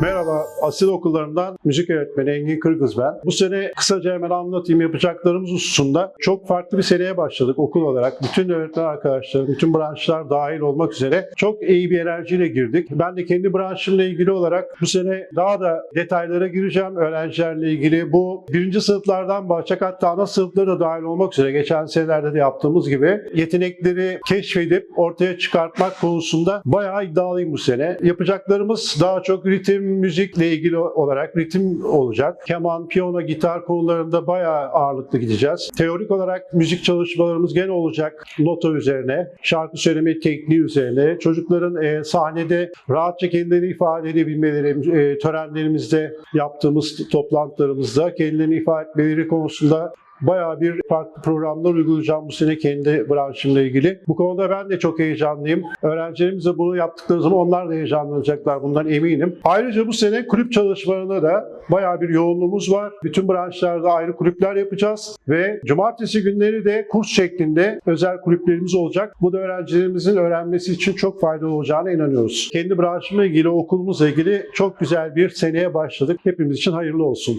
Merhaba. Asil okullarından müzik öğretmeni Engin Kırgız ben. Bu sene kısaca hemen anlatayım yapacaklarımız hususunda çok farklı bir seneye başladık okul olarak. Bütün öğretmen arkadaşlar, bütün branşlar dahil olmak üzere çok iyi bir enerjiyle girdik. Ben de kendi branşımla ilgili olarak bu sene daha da detaylara gireceğim öğrencilerle ilgili. Bu birinci sınıflardan başlayacak hatta ana sınıflara da dahil olmak üzere geçen senelerde de yaptığımız gibi yetenekleri keşfedip ortaya çıkartmak konusunda bayağı iddialıyım bu sene. Yapacaklarımız daha çok ritim, müzikle ilgili olarak ritim olacak. Keman, piyano, gitar konularında bayağı ağırlıklı gideceğiz. Teorik olarak müzik çalışmalarımız gene olacak. Nota üzerine, şarkı söyleme tekniği üzerine, çocukların e, sahnede rahatça kendilerini ifade edebilmeleri, e, törenlerimizde yaptığımız toplantılarımızda kendilerini ifade etmeleri konusunda bayağı bir farklı programlar uygulayacağım bu sene kendi branşımla ilgili. Bu konuda ben de çok heyecanlıyım. Öğrencilerimiz de bunu yaptıkları zaman onlar da heyecanlanacaklar bundan eminim. Ayrıca bu sene kulüp çalışmalarında da bayağı bir yoğunluğumuz var. Bütün branşlarda ayrı kulüpler yapacağız ve cumartesi günleri de kurs şeklinde özel kulüplerimiz olacak. Bu da öğrencilerimizin öğrenmesi için çok faydalı olacağına inanıyoruz. Kendi branşımla ilgili, okulumuzla ilgili çok güzel bir seneye başladık. Hepimiz için hayırlı olsun.